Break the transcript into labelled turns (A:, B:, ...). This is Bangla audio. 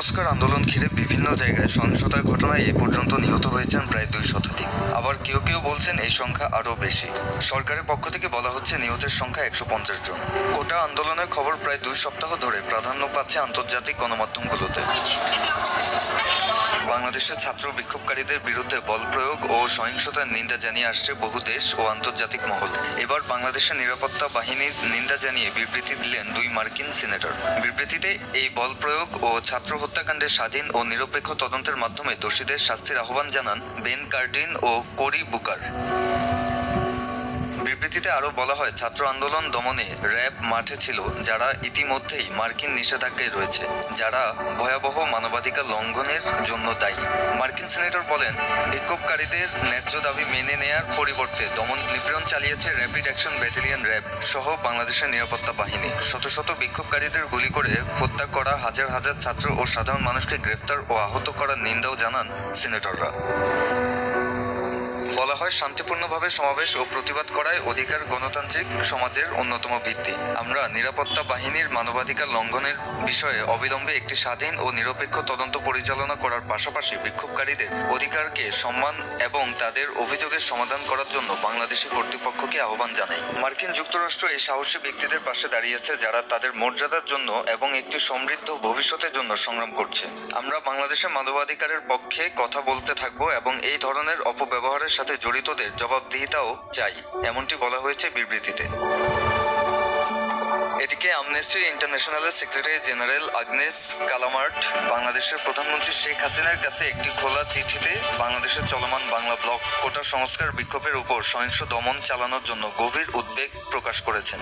A: সংস্কার আন্দোলন ঘিরে বিভিন্ন জায়গায় সহিংসতার ঘটনায় এ পর্যন্ত নিহত হয়েছেন প্রায় দুই শতাধিক। আবার কেউ কেউ বলছেন এই সংখ্যা আরও বেশি। সরকারের পক্ষ থেকে বলা হচ্ছে নিহতের সংখ্যা একশো পঞ্চাশ জন। কোটা আন্দোলনের খবর প্রায় দুই সপ্তাহ ধরে প্রাধান্য পাচ্ছে আন্তর্জাতিক গণমাধ্যমগুলোতে। বাংলাদেশের ছাত্র বিক্ষোভকারীদের বিরুদ্ধে বল প্রয়োগ ও সহিংসতার নিন্দা জানিয়ে আসছে বহু দেশ ও আন্তর্জাতিক মহল। এবার বাংলাদেশের নিরাপত্তা বাহিনীর নিন্দা জানিয়ে বিবৃতি দিলেন দুই মার্কিন সিনেটর। বিবৃতিতে, এই বল প্রয়োগ ও ছাত্র হত্যাকাণ্ডের স্বাধীন ও নিরপেক্ষ তদন্তের মাধ্যমে দোষীদের শাস্তির আহ্বান জানান বেন কার্ডিন ও কোরি বুকার। বিবৃতিতে আরও বলা হয়, ছাত্র আন্দোলন দমনে র্যাব মাঠে ছিল যারা ইতিমধ্যেই মার্কিন নিষেধাজ্ঞায় রয়েছে, যারা ভয়াবহ মানবাধিকার লঙ্ঘনের জন্য দায়ী। মার্কিন সিনেটর বলেন, বিক্ষোভকারীদের ন্যায্য দাবি মেনে নেয়ার পরিবর্তে দমন নিপীড়ন চালিয়েছে র্যাপিড অ্যাকশন ব্যাটালিয়ন র্যাব সহ বাংলাদেশের নিরাপত্তা বাহিনী। শত শত বিক্ষোভকারীদের গুলি করে হত্যা করা হাজার হাজার ছাত্র ও সাধারণ মানুষকে গ্রেফতার ও আহত করার নিন্দাও জানান সিনেটররা। হয় শান্তিপূর্ণভাবে সমাবেশ ও প্রতিবাদ করায় অধিকার গণতান্ত্রিক সমাজের অন্যতম ভিত্তি। আমরা নিরাপত্তা বাহিনীর মানবাধিকার লঙ্ঘনের বিষয়ে অবিলম্বে একটি স্বাধীন ও নিরপেক্ষ তদন্ত পরিচালনা করার পাশাপাশি বিক্ষোভকারীদের অধিকারকে সম্মান এবং তাদের অভিযোগের সমাধান করার জন্য বাংলাদেশি কর্তৃপক্ষকে আহ্বান জানাই। মার্কিন যুক্তরাষ্ট্র এই সাহসী ব্যক্তিদের পাশে দাঁড়িয়েছে যারা তাদের মর্যাদার জন্য এবং একটি সমৃদ্ধ ভবিষ্যতের জন্য সংগ্রাম করছে। আমরা বাংলাদেশের মানবাধিকারের পক্ষে কথা বলতে থাকব এবং এই ধরনের অপব্যবহারের সাথে জড়িতদের জবাবদিহিতাও চাই, এমনটি বলা হয়েছে বিবৃতিতে। এদিকে আমনেস্টি ইন্টারন্যাশনালের সেক্রেটারি জেনারেল আগনেস কালামার্ট বাংলাদেশের প্রধানমন্ত্রী শেখ হাসিনার কাছে একটি খোলা চিঠিতে বাংলাদেশের চলমান বাংলা ব্লক কোটা সংস্কার বিক্ষোভের উপর সহিংস দমন চালানোর জন্য গভীর উদ্বেগ প্রকাশ করেছেন।